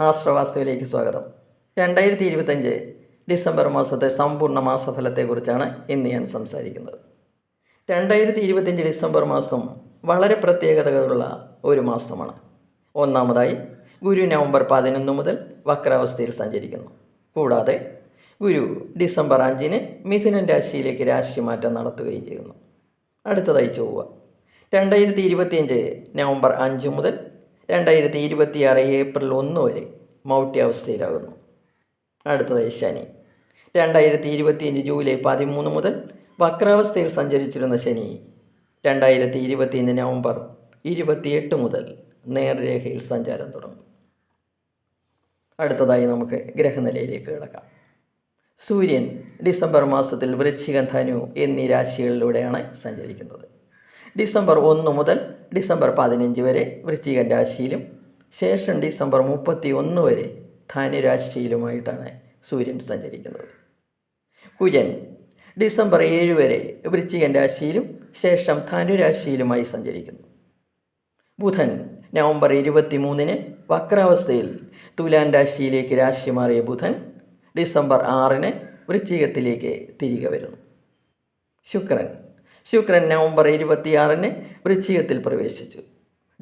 ആശ്രവാസ്തുവിലേക്ക് സ്വാഗതം. രണ്ടായിരത്തി ഇരുപത്തഞ്ച് ഡിസംബർ മാസത്തെ സമ്പൂർണ മാസഫലത്തെക്കുറിച്ചാണ് ഇന്ന് ഞാൻ സംസാരിക്കുന്നത്. രണ്ടായിരത്തി ഇരുപത്തഞ്ച് ഡിസംബർ മാസം വളരെ പ്രത്യേകതകളുള്ള ഒരു മാസമാണ്. ഒന്നാമതായി ഗുരു നവംബർ പതിനൊന്ന് മുതൽ വക്രാവസ്ഥയിൽ സഞ്ചരിക്കുന്നു. കൂടാതെ ഗുരു ഡിസംബർ അഞ്ചിന് മിഥുനൻ രാശിയിലേക്ക് രാശിമാറ്റം നടത്തുകയും ചെയ്യുന്നു. അടുത്തതായി ചൊവ്വ. രണ്ടായിരത്തി ഇരുപത്തിയഞ്ച് നവംബർ അഞ്ച് മുതൽ രണ്ടായിരത്തി ഇരുപത്തിയാറ് ഏപ്രിൽ ഒന്ന് വരെ മൗട്ടി അവസ്ഥയിലാകുന്നു അടുത്തതായി ശനി. രണ്ടായിരത്തി ഇരുപത്തിയഞ്ച് ജൂലൈ പതിമൂന്ന് മുതൽ വക്രാവസ്ഥയിൽ സഞ്ചരിച്ചിരുന്ന ശനി. രണ്ടായിരത്തി ഇരുപത്തിയഞ്ച് നവംബർ ഇരുപത്തിയെട്ട് മുതൽ നേർരേഖയിൽ സഞ്ചാരം തുടങ്ങും. അടുത്തതായി നമുക്ക് ഗ്രഹനിലയിലേക്ക് കിടക്കാം. സൂര്യൻ ഡിസംബർ മാസത്തിൽ വൃശ്ചികം ധനു എന്നീ രാശികളിലൂടെയാണ് സഞ്ചരിക്കുന്നത്. ഡിസംബർ ഒന്ന് മുതൽ ഡിസംബർ പതിനഞ്ച് വരെ വൃശ്ചിക രാശിയിലും ശേഷം ഡിസംബർ മുപ്പത്തി ഒന്ന് വരെ ധനുരാശിയിലുമായിട്ടാണ് സൂര്യൻ സഞ്ചരിക്കുന്നത്. കുജൻ ഡിസംബർ ഏഴ് വരെ വൃശ്ചികൻ രാശിയിലും ശേഷം ധനുരാശിയിലുമായി സഞ്ചരിക്കുന്നു. ബുധൻ നവംബർ ഇരുപത്തി മൂന്നിന് വക്രാവസ്ഥയിൽ തുലാൻ രാശിയിലേക്ക് രാശി മാറിയ ബുധൻ ഡിസംബർ ആറിന് വൃശ്ചികത്തിലേക്ക് തിരികെ വരുന്നു. ശുക്രൻ ശുക്രൻ നവംബർ ഇരുപത്തിയാറിന് വൃശ്ചികത്തിൽ പ്രവേശിച്ചു.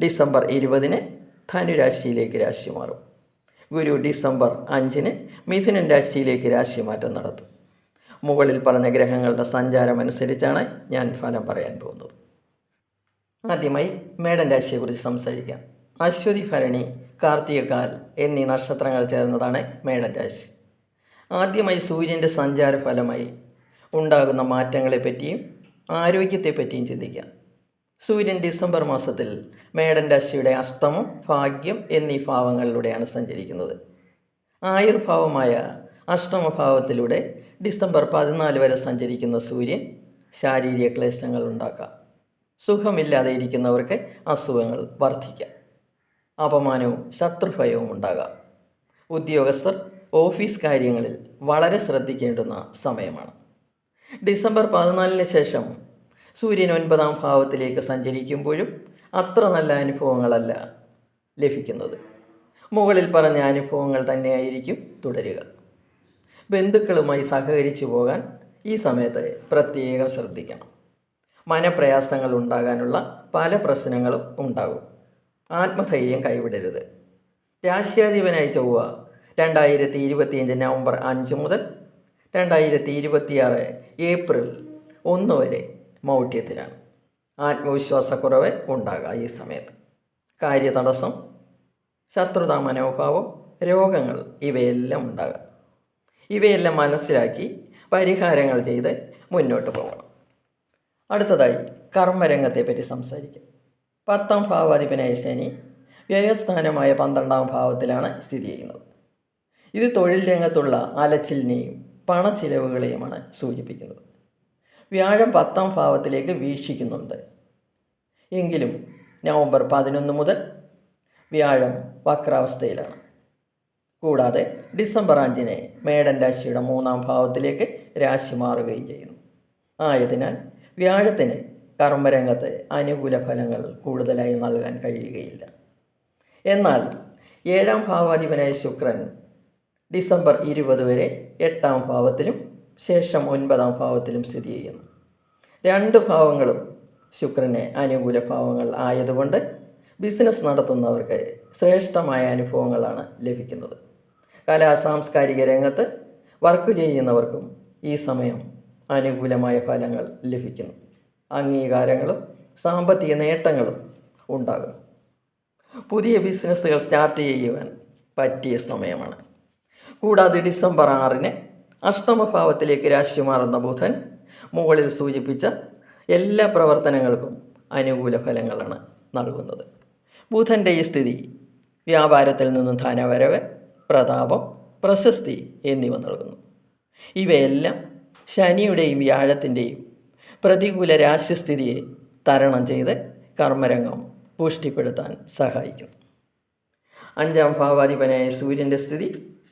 ഡിസംബർ ഇരുപതിന് ധനുരാശിയിലേക്ക് രാശി മാറും. ഗുരു ഡിസംബർ അഞ്ചിന് മിഥുനൻ രാശിയിലേക്ക് രാശിമാറ്റം നടത്തും. മുകളിൽ പറഞ്ഞ ഗ്രഹങ്ങളുടെ സഞ്ചാരം അനുസരിച്ചാണ് ഞാൻ ഫലം പറയാൻ പോകുന്നത്. ആദ്യമായി മേടൻ രാശിയെക്കുറിച്ച് സംസാരിക്കാം. അശ്വതി ഭരണി കാർത്തികകാൽ എന്നീ നക്ഷത്രങ്ങൾ ചേർന്നതാണ് മേടൻ രാശി. ആദ്യമായി സൂര്യന്റെ സഞ്ചാര ഫലമായി ഉണ്ടാകുന്ന മാറ്റങ്ങളെപ്പറ്റിയും ആരോഗ്യത്തെപ്പറ്റിയും ചിന്തിക്കാം. സൂര്യൻ ഡിസംബർ മാസത്തിൽ മേടൻ രാശിയുടെ അഷ്ടമം ഭാഗ്യം എന്നീ ഭാവങ്ങളിലൂടെയാണ് സഞ്ചരിക്കുന്നത്. ആയുർഭാവമായ അഷ്ടമഭാവത്തിലൂടെ ഡിസംബർ പതിനാല് വരെ സഞ്ചരിക്കുന്ന സൂര്യൻ ശാരീരിക ക്ലേശങ്ങൾ ഉണ്ടാക്കാം. സുഖമില്ലാതെ ഇരിക്കുന്നവർക്ക് അസുഖങ്ങൾ വർദ്ധിക്കാം. അപമാനവും ശത്രുഭയവും ഉണ്ടാകാം. ഉദ്യോഗസ്ഥർ ഓഫീസ് കാര്യങ്ങളിൽ വളരെ ശ്രദ്ധിക്കേണ്ടുന്ന സമയമാണ്. ഡിസംബർ പതിനാലിന് ശേഷം സൂര്യൻ ഒൻപതാം ഭാവത്തിലേക്ക് സഞ്ചരിക്കുമ്പോഴും അത്ര നല്ല അനുഭവങ്ങളല്ല ലഭിക്കുന്നത്. മുകളിൽ പറഞ്ഞ അനുഭവങ്ങൾ തന്നെയായിരിക്കും തുടരുക. ബന്ധുക്കളുമായി സഹകരിച്ചു പോകാൻ ഈ സമയത്ത് പ്രത്യേകം ശ്രദ്ധിക്കണം. മനപ്രയാസങ്ങൾ ഉണ്ടാകാനുള്ള പല പ്രശ്നങ്ങളും ഉണ്ടാകും. ആത്മധൈര്യം കൈവിടരുത്. രാശ്യാധിപനായി ചൊവ്വ രണ്ടായിരത്തി ഇരുപത്തിയഞ്ച് നവംബർ അഞ്ച് മുതൽ രണ്ടായിരത്തി ഇരുപത്തിയാറ് ഏപ്രിൽ ഒന്ന് വരെ മൗഢ്യത്തിലാണ്. ആത്മവിശ്വാസക്കുറവ് ഉണ്ടാകുക ഈ സമയത്ത്. കാര്യതടസ്സം ശത്രുതാ മനോഭാവം രോഗങ്ങൾ ഇവയെല്ലാം ഉണ്ടാകാം. ഇവയെല്ലാം മനസ്സിലാക്കി പരിഹാരങ്ങൾ ചെയ്ത് മുന്നോട്ട് പോകണം. അടുത്തതായി കർമ്മരംഗത്തെപ്പറ്റി സംസാരിക്കാം. പത്താം ഭാവാധിപനായ ശനി വ്യയസ്ഥാനമായ പന്ത്രണ്ടാം ഭാവത്തിലാണ് സ്ഥിതി ചെയ്യുന്നത്. ഇത് തൊഴിൽ രംഗത്തുള്ള അലച്ചിലിനെയും പണച്ചിലവുകളെയുമാണ് സൂചിപ്പിക്കുന്നത്. വ്യാഴം പത്താം ഭാവത്തിലേക്ക് വീക്ഷിക്കുന്നുണ്ട്. എങ്കിലും നവംബർ പതിനൊന്ന് മുതൽ വ്യാഴം വക്രാവസ്ഥയിലാണ്. കൂടാതെ ഡിസംബർ അഞ്ചിന് മേടൻ രാശിയുടെ മൂന്നാം ഭാവത്തിലേക്ക് രാശി മാറുകയും ചെയ്യുന്നു. ആയതിനാൽ വ്യാഴത്തിന് കർമ്മരംഗത്ത് അനുകൂല ഫലങ്ങൾ കൂടുതലായി നൽകാൻ കഴിയുകയില്ല. എന്നാൽ ഏഴാം ഭാവാധിപനായ ശുക്രൻ ഡിസംബർ ഇരുപത് വരെ എട്ടാം ഭാവത്തിലും ശേഷം ഒൻപതാം ഭാവത്തിലും സ്ഥിതി ചെയ്യുന്നു. രണ്ട് ഭാവങ്ങളും ശുക്രനെ അനുകൂല ഭാവങ്ങൾ ആയതുകൊണ്ട് ബിസിനസ് നടത്തുന്നവർക്ക് ശ്രേഷ്ഠമായ അനുഭവങ്ങളാണ് ലഭിക്കുന്നത്. കലാ സാംസ്കാരിക രംഗത്ത് വർക്ക് ചെയ്യുന്നവർക്കും ഈ സമയം അനുകൂലമായ ഫലങ്ങൾ ലഭിക്കുന്നു. അംഗീകാരങ്ങളും സാമ്പത്തിക നേട്ടങ്ങളും ഉണ്ടാകും പുതിയ ബിസിനസ്സുകൾ സ്റ്റാർട്ട് ചെയ്യുവാൻ പറ്റിയ സമയമാണ്. കൂടാതെ ഡിസംബർ ആറിന് അഷ്ടമഭാവത്തിലേക്ക് രാശി മാറുന്ന ബുധൻ മുകളിൽ സൂചിപ്പിച്ച എല്ലാ പ്രവർത്തനങ്ങൾക്കും അനുകൂല ഫലങ്ങളാണ് നൽകുന്നത്. ബുധന്റെ ഈ സ്ഥിതി വ്യാപാരത്തിൽ നിന്നും ധനവരവ് പ്രതാപം പ്രശസ്തി എന്നിവ നൽകുന്നു. ഇവയെല്ലാം ശനിയുടെയും വ്യാഴത്തിന്റെയും പ്രതികൂല രാശിസ്ഥിതിയെ തരണം ചെയ്ത് കർമ്മരംഗം പുഷ്ടിപ്പെടുത്താൻ സഹായിക്കുന്നു. അഞ്ചാം ഭാവാധിപനായ സൂര്യന്റെ സ്ഥിതി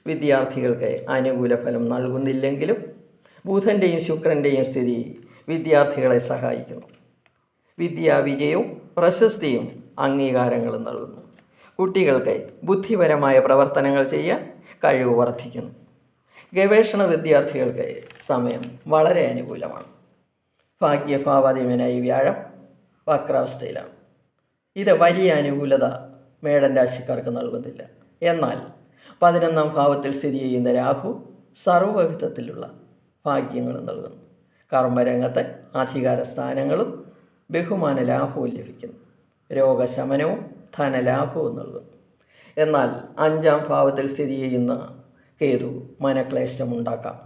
വിദ്യാർത്ഥികൾക്ക് അനുകൂല ഫലം നൽകുന്നില്ലെങ്കിലും ബുധന്റെയും ശുക്രന്റെയും സ്ഥിതി വിദ്യാർത്ഥികളെ സഹായിക്കുന്നു. വിദ്യാവിജയവും പ്രശസ്തിയും അംഗീകാരങ്ങളും നൽകുന്നു. കുട്ടികൾക്ക് ബുദ്ധിപരമായ പ്രവർത്തനങ്ങൾ ചെയ്യാൻ കഴിവ് വർദ്ധിക്കുന്നു. ഗവേഷണ വിദ്യാർത്ഥികൾക്ക് സമയം വളരെ അനുകൂലമാണ്. ഭാഗ്യഭാവാധിപനായി വ്യാഴം വക്രാവസ്ഥയിലാണ്. ഇത് വലിയ അനുകൂലത മേടൻ രാശിക്കാർക്ക് നൽകുന്നില്ല. എന്നാൽ പതിനൊന്നാം ഭാവത്തിൽ സ്ഥിതി ചെയ്യുന്ന രാഹു സർവവിധത്തിലുള്ള ഭാഗ്യങ്ങൾ നൽകുന്നു. കർമ്മരംഗത്തെ അധികാര സ്ഥാനങ്ങളും ബഹുമാന ലാഭവും ലഭിക്കുന്നു. രോഗശമനവും ധനലാഭവും നൽകുന്നു. എന്നാൽ അഞ്ചാം ഭാവത്തിൽ സ്ഥിതി ചെയ്യുന്ന കേതു മനക്ലേശമുണ്ടാക്കാം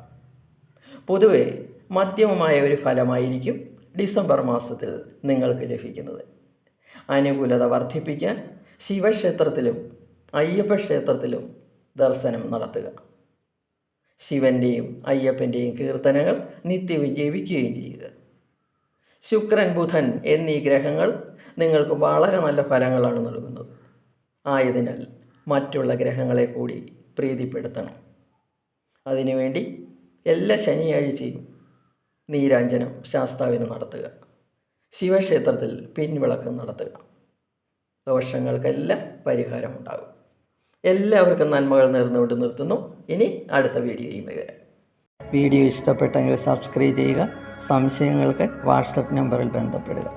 പൊതുവെ മധ്യമമായ ഒരു ഫലമായിരിക്കും ഡിസംബർ മാസത്തിൽ നിങ്ങൾക്ക് ലഭിക്കുന്നത്. അനുകൂലത വർദ്ധിപ്പിക്കാൻ ശിവക്ഷേത്രത്തിലും അയ്യപ്പ ക്ഷേത്രത്തിലും ദർശനം നടത്തുക. ശിവന്റെയും അയ്യപ്പന്റെയും കീർത്തനങ്ങൾ നിത്യവും ജപിക്കുകയും ചെയ്യുക. ശുക്രൻ ബുധൻ എന്നീ ഗ്രഹങ്ങൾ നിങ്ങൾക്ക് വളരെ നല്ല ഫലങ്ങളാണ് നൽകുന്നത്. ആയതിനാൽ മറ്റുള്ള ഗ്രഹങ്ങളെ കൂടി പ്രീതിപ്പെടുത്തണം. അതിനുവേണ്ടി എല്ലാ ശനിയാഴ്ചയും നീരാഞ്ജനം ശാസ്താവിന് നടത്തുക. ശിവക്ഷേത്രത്തിൽ പിൻവിളക്കം നടത്തുക. ദോഷങ്ങൾക്കെല്ലാം പരിഹാരമുണ്ടാകും. എല്ലാവർക്കും നന്മകൾ നേർന്നുകൊണ്ട് നിർത്തുന്നു. ഇനി അടുത്ത വീഡിയോയും വരാം. വീഡിയോ ഇഷ്ടപ്പെട്ടെങ്കിൽ സബ്സ്ക്രൈബ് ചെയ്യുക സംശയങ്ങൾക്ക് വാട്സപ്പ് നമ്പറിൽ ബന്ധപ്പെടുക.